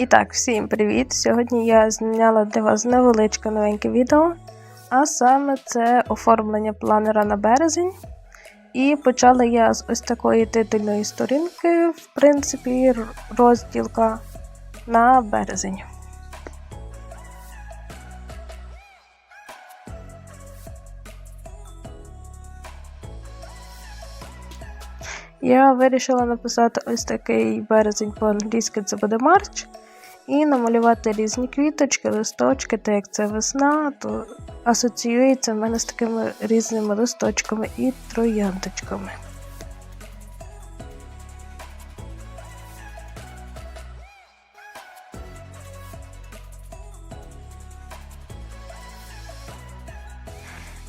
І так, всім привіт! Сьогодні я зняла для вас невеличке новеньке відео, а саме це оформлення планера на березень. І почала я з ось такої титульної сторінки, в принципі, розділка на березень. Я вирішила написати ось такий березень по-англійськи це буде Марч. І намалювати різні квіточки, листочки, та як це весна, то асоціюється в мене з такими різними листочками і трояндочками.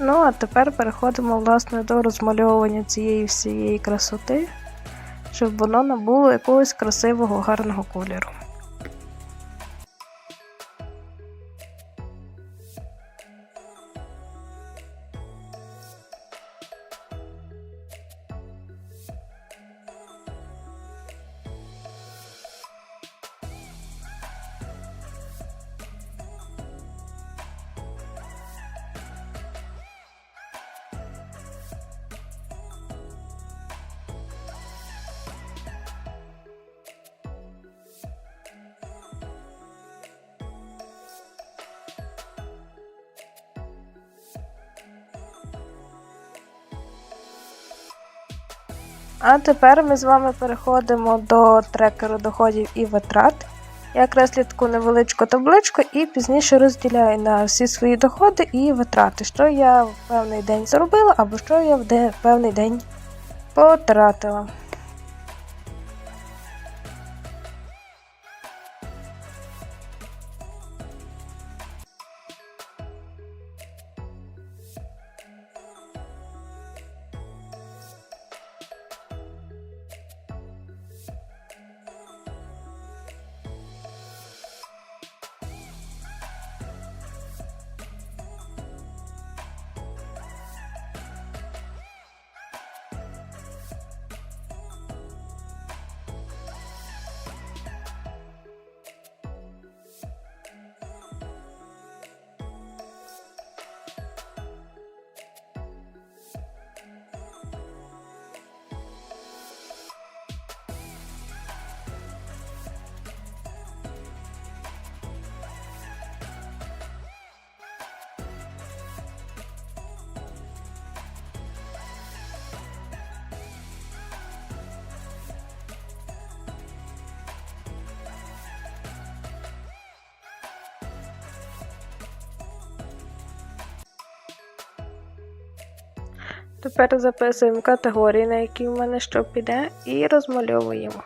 Ну, а тепер переходимо власне до розмальовування цієї всієї красоти, щоб воно набуло якогось красивого гарного кольору. А тепер ми з вами переходимо до трекеру доходів і витрат. Я креслю таку невеличку табличку і пізніше розділяю на всі свої доходи і витрати, що я в певний день заробила або що я в певний день потратила. Тепер записуємо категорії, на які в мене що піде, і розмальовуємо.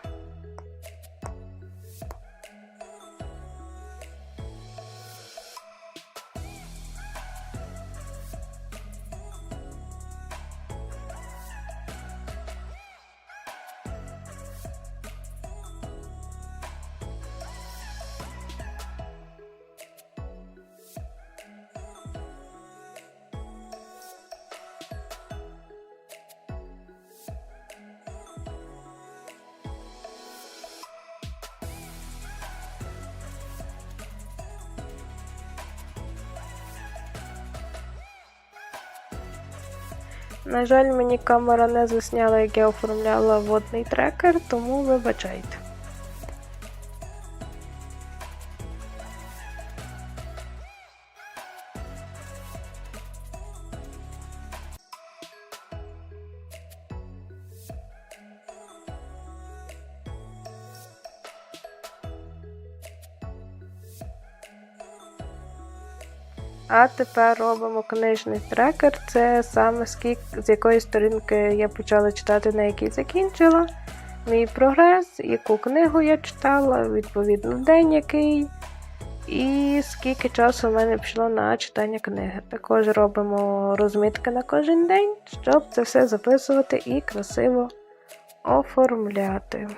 На жаль, мені камера не засняла, як я оформляла водний трекер, тому вибачайте. А тепер робимо книжний трекер. Це саме скільки з якої сторінки я почала читати, на якій закінчила. Мій прогрес, яку книгу я читала, відповідно, день який. І скільки часу в мене пішло на читання книги. Також робимо розмітки на кожен день, щоб це все записувати і красиво оформляти.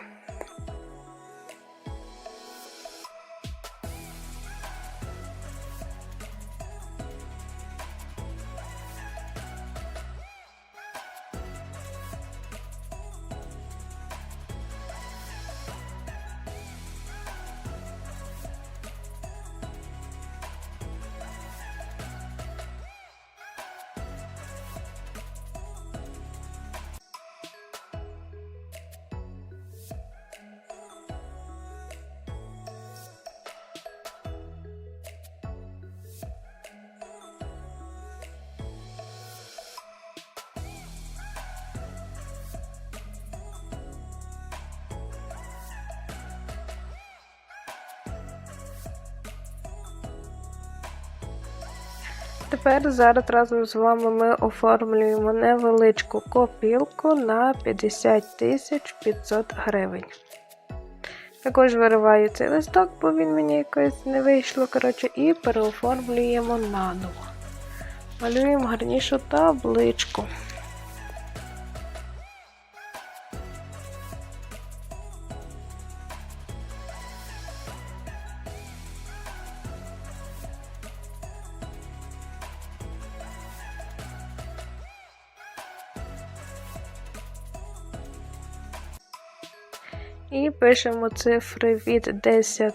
Тепер зараз разом з вами ми оформлюємо невеличку копілку на 50 тисяч 500 гривень. Також вириваю цей листок, бо він мені якось не вийшло, коротше, і переоформлюємо наново. Малюємо гарнішу табличку. І пишемо цифри від 10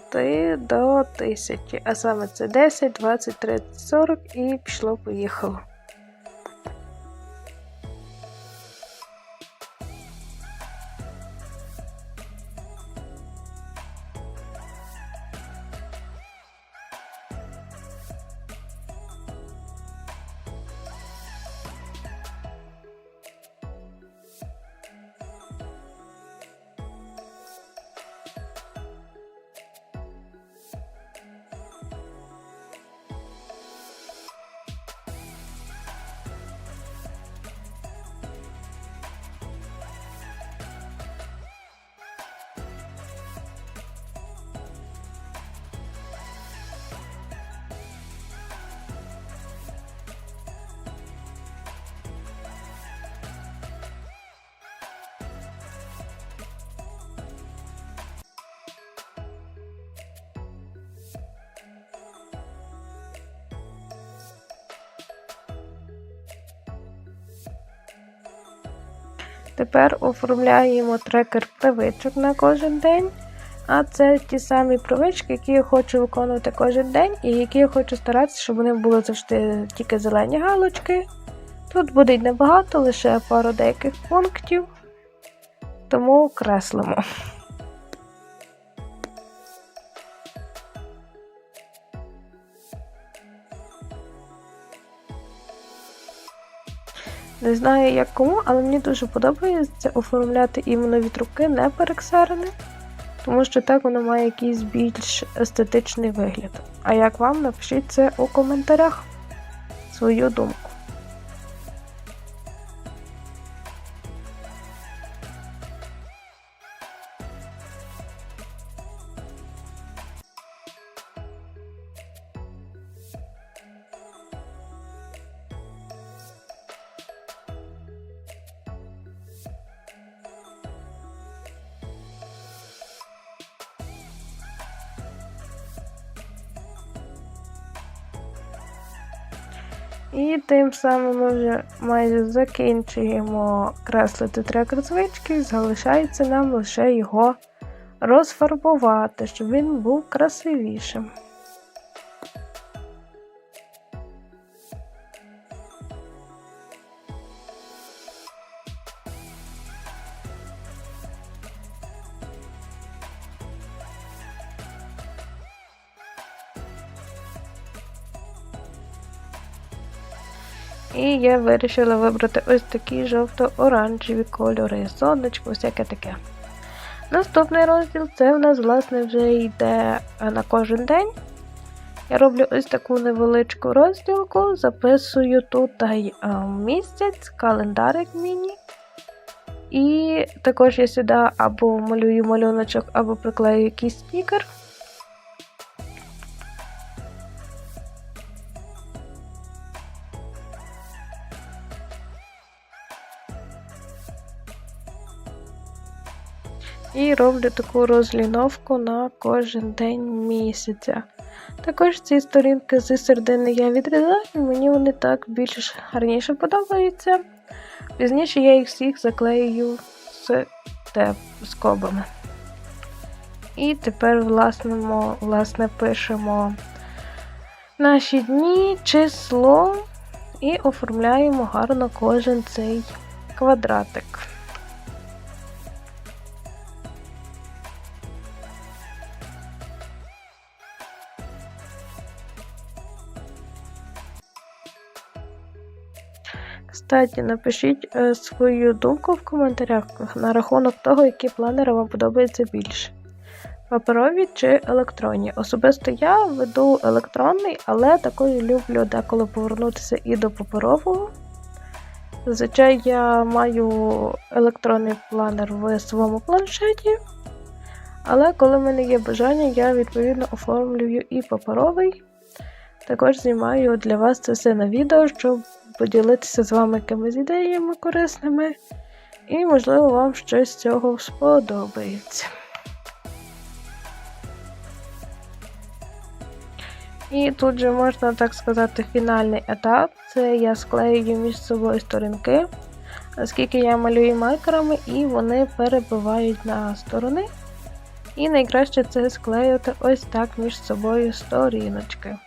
до 1000, а саме це 10, 20, 30, 40 і пішло-поїхало. Тепер оформляємо трекер привичок на кожен день. А це ті самі привички, які я хочу виконувати кожен день, і які я хочу старатися, щоб вони були завжди тільки зелені галочки. Тут буде й небагато, лише пару деяких пунктів, тому креслимо. Не знаю як кому, але мені дуже подобається оформляти іменно від руки не перексерене, тому що так воно має якийсь більш естетичний вигляд. А як вам, напишіть це у коментарях свою думку. І тим самим ми вже майже закінчуємо креслити трекер звички, залишається нам лише його розфарбувати, щоб він був красивішим. І я вирішила вибрати ось такі жовто-оранжеві кольори, сонечко, всяке таке. Наступний розділ це в нас, власне, вже йде на кожен день. Я роблю ось таку невеличку розділку, записую тут місяць, календарик міні. І також я сюди або малюю малюночок, або приклею якийсь стікер. І роблю таку розліновку на кожен день місяця. Також ці сторінки зі середини я відрізаю, мені вони так більш гарніше подобаються. Пізніше я їх всіх заклею з теп, скобами. І тепер власнемо, власне, пишемо наші дні, число і оформляємо гарно кожен цей квадратик. Кстати, напишіть е, свою думку в коментарях на рахунок того, які планери вам подобаються більше. Паперові чи електронні. Особисто я веду електронний, але такою люблю деколи повернутися і до паперового. Зазвичай я маю електронний планер в своєму планшеті, але коли в мене є бажання, я відповідно оформлюю і паперовий. Також знімаю для вас це все на відео, щоб поділитися з вами якимись ідеями корисними, і, можливо, вам щось з цього сподобається. І тут же можна так сказати фінальний етап це я склеюю між собою сторінки, оскільки я малюю маркерами і вони перебивають на сторони. І найкраще це склеювати ось так між собою сторіночки.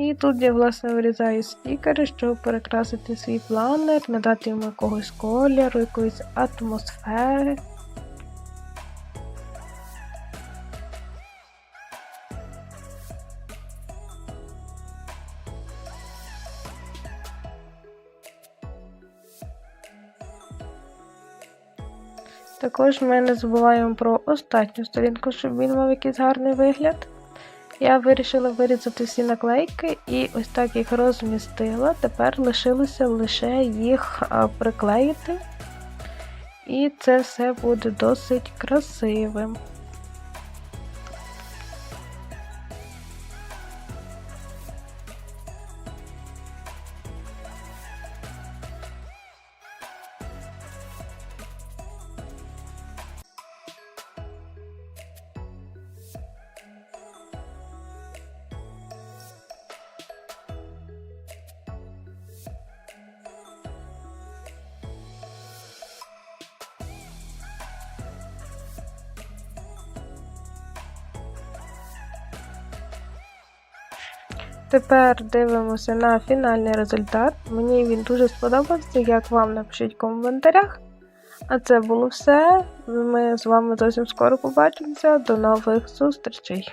І тут я, власне, вирізаю стікери, щоб перекрасити свій планер, надати йому якогось кольору, якоїсь атмосфери. Також ми не забуваємо про останню сторінку, щоб він мав якийсь гарний вигляд. Я вирішила вирізати всі наклейки і ось так їх розмістила. Тепер лишилося лише їх приклеїти. І це все буде досить красивим. Тепер дивимося на фінальний результат. Мені він дуже сподобався. Як вам напишіть в коментарях. А це було все. Ми з вами зовсім скоро побачимося. До нових зустрічей!